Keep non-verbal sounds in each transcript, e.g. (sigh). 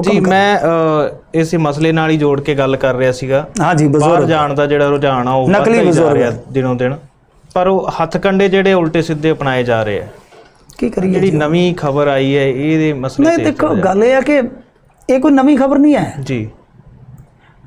ਜੀ ਮੈਂ ਇਸੇ ਮਸਲੇ ਨਾਲ ਹੀ ਜੋੜ ਕੇ ਗੱਲ ਕਰ ਰਿਹਾ ਸੀਗਾ। ਹਾਂ ਜੀ ਬਾਹਰ ਬਜ਼ੁਰਗ ਜਾਣ ਦਾ ਜਿਹੜਾ ਰੁਝਾਨ ਆ ਉਹ ਨਕਲੀ ਵੱਧਦਾ ਹੀ ਜਾ ਬਜ਼ੁਰਗ। ਰਿਹਾ ਦਿਨੋਂ ਦਿਨ। ਪਰ ਉਹ ਹੱਥ ਕੰਡੇ ਜਿਹੜੇ ਉਲਟੇ ਸਿੱਧੇ ਅਪਣਾਏ ਜਾ ਰਹੇ ਆ। ਕੀ ਕਰੀਏ ਜਿਹੜੀ ਨਵੀਂ ਖਬਰ ਆਈ ਹੈ ਇਹਦੇ ਮਸਲੇ ਨਹੀਂ ਤੇ ਦੇਖੋ ਗੱਲ ਇਹ ਹੈ ਕਿ ਇਹ ਕੋਈ ਨਵੀਂ ਖਬਰ ਨਹੀਂ ਹੈ। ਜੀ।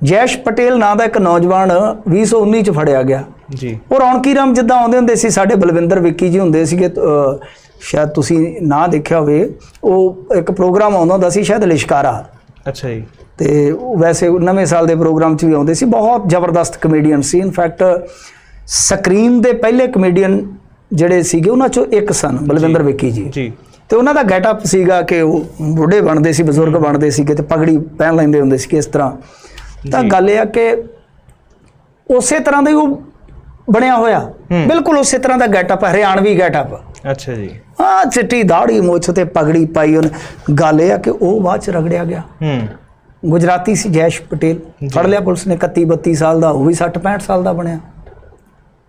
ਜੈਸ਼ ਪਟੇਲ ਨਾਂ ਦਾ ਇੱਕ ਨੌਜਵਾਨ 2019 ਚ ਫੜਿਆ ਗਿਆ। ਜੀ। ਉਹ ਰੌਣਕੀ ਰਾਮ ਜਿੱਦਾਂ ਆਉਂਦੇ ਹੁੰਦੇ ਸੀ ਸਾਡੇ ਬਲਵਿੰਦਰ ਵਿੱਕੀ ਜੀ ਹੁੰਦੇ ਸੀਗੇ ਅਹ, ਸ਼ਾਇਦ ਤੁਸੀਂ ਨਾ ਦੇਖਿਆ ਹੋਵੇ ਉਹ ਇੱਕ ਪ੍ਰੋਗਰਾਮ ਆਉਂਦਾ ਹੁੰਦਾ ਸੀ ਸ਼ਾਇਦ ਲਿਸ਼ਕਾਰਾ। ਅੱਛਾ ਜੀ। ਤੇ ਵੈਸੇ ਨਵੇਂ ਸਾਲ ਦੇ ਪ੍ਰੋਗਰਾਮ 'ਚ ਵੀ ਆਉਂਦੇ ਸੀ। ਬਹੁਤ ਜ਼ਬਰਦਸਤ ਕਮੇਡੀਅਨ ਸੀ। ਇਨਫੈਕਟ ਸਕਰੀਨ ਦੇ ਪਹਿਲੇ ਕਮੇਡੀਅਨ ਜਿਹੜੇ ਸੀਗੇ ਉਹਨਾਂ 'ਚੋਂ ਇੱਕ ਸਨ ਬਲਵਿੰਦਰ ਵਿੱਕੀ ਜੀ। ਜੀ। ਤੇ ਉਹਨਾਂ ਦਾ ਗੈਟਅਪ ਸੀਗਾ ਕਿ ਉਹ ਬੁੱਢੇ ਬਣਦੇ ਸੀ ਬਜ਼ੁਰਗ ਬਣਦੇ ਸੀਗੇ ਤੇ ਪਗੜੀ ਪਹਿਨ ਲੈਂਦੇ ਹੁੰਦੇ ਸੀ ਕਿਸ ਤਰ੍ਹਾਂ। ਤਾਂ ਗੱਲ ਇਹ ਆ ਕਿ ਉਸੇ ਤਰ੍ਹਾਂ ਦਾ ਉਹ ਬਣਿਆ ਹੋਇਆ। ਬਿਲਕੁਲ ਉਸੇ ਤਰ੍ਹਾਂ ਦਾ ਗੈਟਅਪ ਹਰਿਆਣਵੀ ਗੈਟਅਪ ਅੱਛਾ ਜੀ। ਆ ਚਿੱਟੀ ਦਾੜੀ ਮੁੱਛ ਤੇ ਪਗੜੀ ਪਾਈ ਉਹਨੇ। ਗੱਲ ਇਹ ਆ ਕਿ ਉਹ ਬਾਅਦ ਚ ਰਗੜਿਆ ਗਿਆ। ਹੂੰ। ਗੁਜਰਾਤੀ ਸੀ ਜੈਸ਼ ਪਟੇਲ। ਫੜ ਲਿਆ ਪੁਲਿਸ ਨੇ 31 32 ਸਾਲ ਦਾ ਉਹ ਵੀ 60 65 ਸਾਲ ਦਾ ਬਣਿਆ।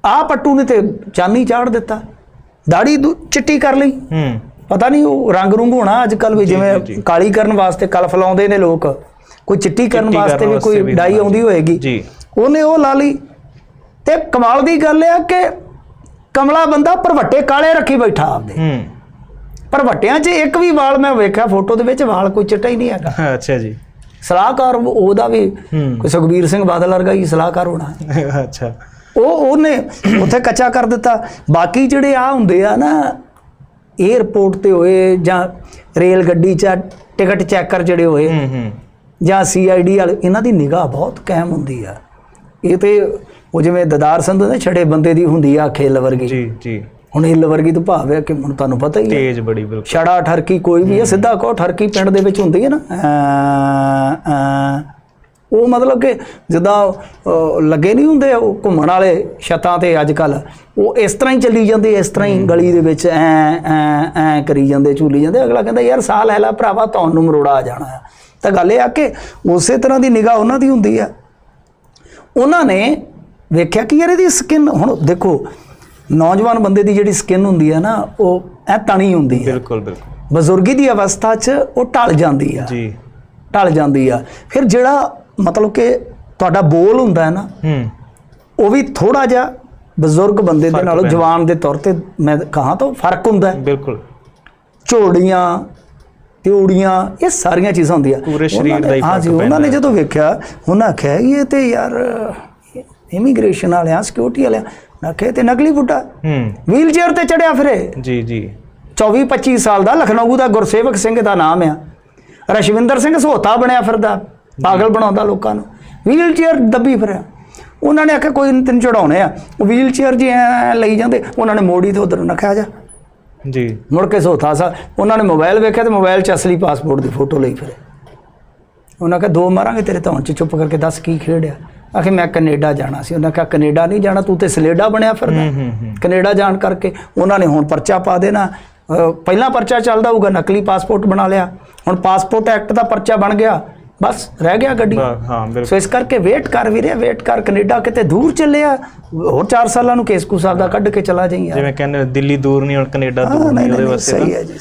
ਆ ਪੱਟੂ ਨੇ ਤੇ ਚਾਨੀ ਚਾੜ ਦਿੱਤਾ। ਦਾੜੀ ਚਿੱਟੀ ਕਰ ਲਈ। ਹੂੰ। ਪਤਾ ਨਹੀਂ ਉਹ ਰੰਗ ਰੁੰਗ ਹੋਣਾ ਅੱਜ ਕੱਲ ਵੀ ਜਿਵੇਂ ਕਾਲੀ ਕਰਨ ਵਾਸਤੇ ਕਲਫ ਲਾਉਂਦੇ ਨੇ ਲੋਕ। ਕੋਈ ਚਿੱਟੀ ਕਰਨ ਵਾਸਤੇ ਵੀ ਕੋਈ ਡਾਈ ਆਉਂਦੀ। ਹੋਏਗੀ। ਜੀ। ਉਹਨੇ ਉਹ ਲਾ ਲਈ। ਤੇ ਕਮਾਲ ਦੀ ਗੱਲ ਇਹ ਆ ਕਿ ਕਮਲਾ ਬੰਦਾ ਭਰਵੱਟੇ ਕਾਲੇ ਰੱਖੀ ਬੈਠਾ ਆਪਦੇ। ਹੂੰ। ਭਰਵੱਟਿਆਂ 'ਚ ਇੱਕ ਵੀ ਵਾਲ ਮੈਂ ਵੇਖਿਆ ਫੋਟੋ ਦੇ ਵਿੱਚ ਵਾਲ ਕੋਈ ਚਿੱਟਾ ਹੀ ਨਹੀਂ ਹੈਗਾ। ਅੱਛਾ ਜੀ। ਸਲਾਹਕਾਰ ਉਹਦਾ ਵੀ ਕੋਈ ਸੁਖਬੀਰ ਸਿੰਘ ਬਾਦਲ ਵਰਗਾ ਹੀ ਸਲਾਹਕਾਰ ਹੋਣਾ। (laughs) ਅੱਛਾ। ਉਹ ਉਹਨੇ ਉੱਥੇ ਕੱਚਾ ਕਰ ਦਿੱਤਾ। ਬਾਕੀ ਜਿਹੜੇ ਆ ਹੁੰਦੇ ਆ ਨਾ 에ਅਰਪੋਰਟ ਤੇ ਹੋਏ ਜਾਂ ਰੇਲ ਗੱਡੀ 'ਚ ਟਿਕਟ ਚੈੱਕਰ ਜਿਹੜੇ ਹੋਏ ਹੂੰ ਹੂੰ। ਜਾਂ ਸੀਆਈਡੀ ਵਾਲੇ ਇਹਨਾਂ ਦੀ ਨਿਗਾਹ ਬਹੁਤ ਕਾਇਮ ਹੁੰਦੀ ਆ। ਇਹ ਤੇ ਉਹ ਜਿਵੇਂ ਦਦਾਰ ਸੰਧੂ ਨੇ ਛੜੇ ਬੰਦੇ ਦੀ ਹੁੰਦੀ ਆ ਖੇਲ ਵਰਗੀ। ਜੀ ਜੀ। ਹੁਣ ਹਿੱਲ ਵਰਗੀ ਤਾਂ ਭਾਵ ਹੈ ਕਿ ਹੁਣ ਤੁਹਾਨੂੰ ਪਤਾ ਹੀ ਹੈ। ਤੇਜ਼ ਬੜੀ ਬਿਲਕੁਲ। ਛੜਾ ਠਰਕੀ ਕੋਈ ਵੀ ਹੈ ਸਿੱਧਾ ਕਹੋ ਠਰਕੀ ਪਿੰਡ ਦੇ ਵਿੱਚ ਹੁੰਦੀ ਹੈ ਨਾ। ਉਹ ਮਤਲਬ ਕਿ ਜਿੱਦਾਂ ਲੱਗੇ ਨਹੀਂ ਹੁੰਦੇ ਉਹ ਘੁੰਮਣ ਵਾਲੇ ਛੱਤਾਂ ਤੇ ਅੱਜ ਕੱਲ ਉਹ ਇਸ ਤਰ੍ਹਾਂ ਹੀ ਚੱਲੀ ਜਾਂਦੇ ਇਸ ਤਰ੍ਹਾਂ ਹੀ ਗਲੀ ਦੇ ਵਿੱਚ ਐ ਐ ਐ ਕਰੀ ਜਾਂਦੇ ਝੂਲੀ ਜਾਂਦੇ। ਅਗਲਾ ਕਹਿੰਦਾ ਯਾਰ ਸਾਹ ਲੈ ਲੈ ਭਰਾਵਾ ਤੁਹਾਨੂੰ ਮਰੋੜਾ ਆ ਜਾਣਾ ਹੈ ਤਾਂ ਗੱਲ ਇਹ ਆ ਕਿ ਉਸੇ ਤਰ੍ਹਾਂ ਦੀ ਨਿਗਾਹ ਉਹਨਾਂ ਦੀ ਹੁੰਦੀ ਆ। ਉਹਨਾਂ ਨੇ ਵੇਖਿਆ ਕਿ ਯਾਰ ਇਹਦੀ ਸਕਿਨ ਹੁਣ ਦੇਖੋ ਨੌਜਵਾਨ ਬੰਦੇ ਦੀ ਜਿਹੜੀ ਸਕਿਨ ਹੁੰਦੀ ਆ ਨਾ ਉਹ ਐ ਤਣੀ ਹੁੰਦੀ ਆ ਬਿਲਕੁਲ ਬਿਲਕੁਲ। ਬਜ਼ੁਰਗੀ ਦੀ ਅਵਸਥਾ 'ਚ ਉਹ ਢਲ ਜਾਂਦੀ ਆ। ਜੀ। ਢਲ ਜਾਂਦੀ ਆ। ਫਿਰ ਜਿਹੜਾ ਮਤਲਬ ਕਿ ਤੁਹਾਡਾ ਬੋਲ ਹੁੰਦਾ ਹੈ ਨਾ ਹੂੰ। ਉਹ ਵੀ ਥੋੜਾ ਜਿਹਾ ਬਜ਼ੁਰਗ ਬੰਦੇ ਦੇ ਨਾਲੋਂ ਜਵਾਨ ਦੇ ਤੌਰ ਤੇ ਮੈਂ ਕਹਾਂ ਤਾਂ ਫ਼ਰਕ ਹੁੰਦਾ ਹੈ। ਬਿਲਕੁਲ। ਝੋੜੀਆਂ ਤਿਉੜੀਆਂ ਇਹ ਸਾਰੀਆਂ ਚੀਜ਼ਾਂ ਹੁੰਦੀਆਂ। ਪੂਰੇ ਸਰੀਰ ਦਾ ਹੀ ਹਾਂ ਜੀ ਫ਼ਰਕ ਉਹਨਾਂ ਨੇ ਜਦੋਂ ਵੇਖਿਆ ਉਹਨਾਂ ਆਖਿਆ ਇਹ ਤੇ ਯਾਰ ਇਮੀਗ੍ਰੇਸ਼ਨ ਵਾਲਿਆਂ ਸਿਕਿਉਰਿਟੀ ਵਾਲਿਆਂ ਨਾ ਇਹ ਤੇ ਨਕਲੀ ਬੁੱਢਾ ਹੂੰ। ਵੀਲ ਚੇਅਰ ਤੇ ਚੜਿਆ ਫਿਰੇ। ਜੀ ਜੀ। 24 25 ਸਾਲ ਦਾ ਲਖਨਊ ਦਾ ਗੁਰਸੇਵਕ ਸਿੰਘ ਦਾ ਨਾਮ ਆ। ਰਸ਼ਵਿੰਦਰ ਸਿੰਘ ਸਹੋਤਾ ਬਣਿਆ ਫਿਰਦਾ ਪਾਗਲ ਬਣਾਉਂਦਾ ਲੋਕਾਂ ਨੂੰ। ਵੀਲ ਚੇਅਰ ਦੱਬੀ ਫਿਰਿਆ। ਉਹਨਾਂ ਨੇ ਆਖਿਆ ਕੋਈ ਤੈਨੂੰ ਚੜਾਉਣੇ ਆ। ਉਹ ਵੀਲ ਚੇਅਰ ਜੀ ਐ ਲਈ ਜਾਂਦੇ ਉਹਨਾਂ ਨੇ ਮੋੜੀ ਤੇ ਉਧਰ ਨਖਿਆ ਜਾ। ਜੀ। ਮੁੜ ਕੇ ਸਹੋਤਾ ਸਾ ਉਹਨਾਂ ਨੇ ਮੋਬਾਈਲ ਵੇਖਿਆ ਤੇ ਮੋਬਾਈਲ 'ਚ ਅਸਲੀ ਪਾਸਪੋਰਟ ਦੀ ਫੋਟੋ ਲਈ ਫਿਰੇ। ਉਹਨਾਂ ਕਿਹਾ ਦੋ ਮਾਰਾਂਗੇ ਤੇਰੇ ਧੌਣ 'ਚ ਚੁੱਪ ਕਰਕੇ ਦੱਸ ਕੀ ਖੇਡਿਆ? ਆਖੇ ਮੈਂ ਕੈਨੇਡਾ ਜਾਣਾ ਸੀ। ਉਹਨਾਂ ਕਿਹਾ ਕੈਨੇਡਾ ਨਹੀਂ ਜਾਣਾ ਤੂੰ ਤੇ ਸਲੇਡਾ ਬਣਿਆ ਫਿਰਦਾ। ਕੈਨੇਡਾ ਜਾਣ ਕਰਕੇ ਉਹਨਾਂ ਨੇ ਹੁਣ ਪਰਚਾ ਪਾ ਦੇਣਾ। ਪਹਿਲਾਂ ਪਰਚਾ ਚੱਲਦਾ ਹੋਊਗਾ ਨਕਲੀ ਪਾਸਪੋਰਟ ਬਣਾ ਲਿਆ। ਹੁਣ ਪਾਸਪੋਰਟ ਐਕਟ ਦਾ ਪਰਚਾ ਬਣ ਗਿਆ। ਬਸ ਰਹਿ ਗਿਆ ਗੱਡੀ। ਹਾਂ ਬਿਲਕੁਲ। ਸੋ ਇਸ ਕਰਕੇ ਵੇਟ ਕਰ ਵੀਰੇ ਵੇਟ ਕਰ। ਕੈਨੇਡਾ ਕਿਤੇ ਦੂਰ ਚੱਲਿਆ ਹੋਰ 4 ਸਾਲਾਂ ਨੂੰ ਕੇਸ ਕੂ ਸਾਹਿਬ ਦਾ ਕੱਢ ਕੇ ਚਲਾ ਜਾਈਂ ਜਿਵੇਂ ਕਹਿੰਦੇ ਦਿੱਲੀ ਦੂਰ ਨਹੀਂ ਹੁਣ ਕੈਨੇਡਾ ਦੂਰ ਨਹੀਂ ਉਹਦੇ ਵਾਸਤੇ ਸਹੀ ਹੈ ਜੀ